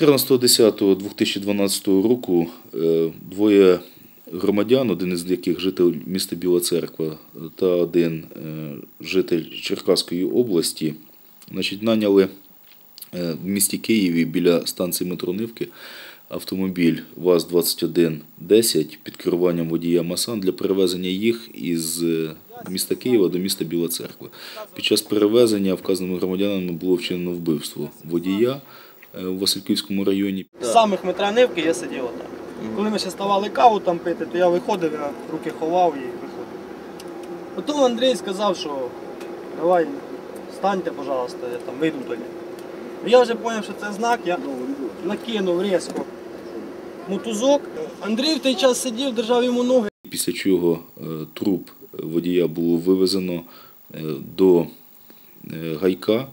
14.10.2012 року е, двоє громадян, один із яких житель міста Біла Церква та один е, житель Черкаської області, значить, наняли е, в місті Києві біля станції метро Нивки автомобіль ВАЗ-2110 під керуванням водія Масан для перевезення їх із міста Києва до міста Біла Церква. Під час перевезення вказаними громадянами було вчинено вбивство водія в Васильківському районі. З самих метра Нивки я сидів отак. Коли ми ще ставали каву там пити, то я виходив, я руки ховав і виходив. Потім Андрій сказав, що давай встаньте, пожалуйста, я там вийду нього. Я вже зрозумів, що це знак, я накинув різко мотузок. Андрій в той час сидів, держав йому ноги. Після чого е, труп водія було вивезено е, до е, гайка.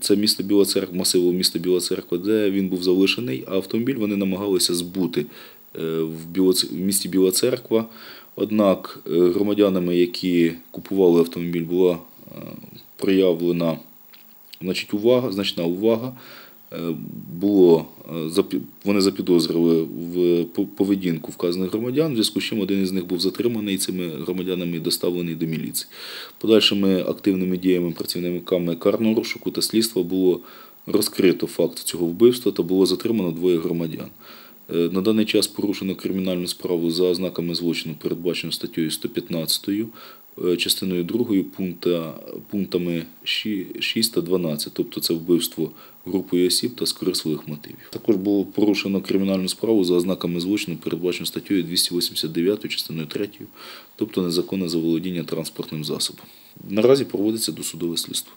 Це місто Біла Церква, масиву міста Біла Церква, де він був залишений, а автомобіль вони намагалися збути е, в, місті Біла Церква. Однак е, громадянами, які купували автомобіль, була е, проявлена значить, увага, значна увага. Е, Було, е, вони запідозрили в поведінку вказаних громадян, в зв'язку з чим один із них був затриманий цими громадянами доставлений до міліції. Подальшими активними діями працівниками карного розшуку та слідства було розкрито факт цього вбивства та було затримано двоє громадян. Е, На даний час порушено кримінальну справу за ознаками злочину, передбачено статтею 115, е, частиною 2 пункта, пунктами 6 та 12, тобто це вбивство групою осіб та з корисливих мотивів. Також було порушено кримінальну справу за ознаками злочину, передбачено статтею 289, частиною 3, тобто незаконне заволодіння транспортним засобом. Наразі проводиться досудове слідство.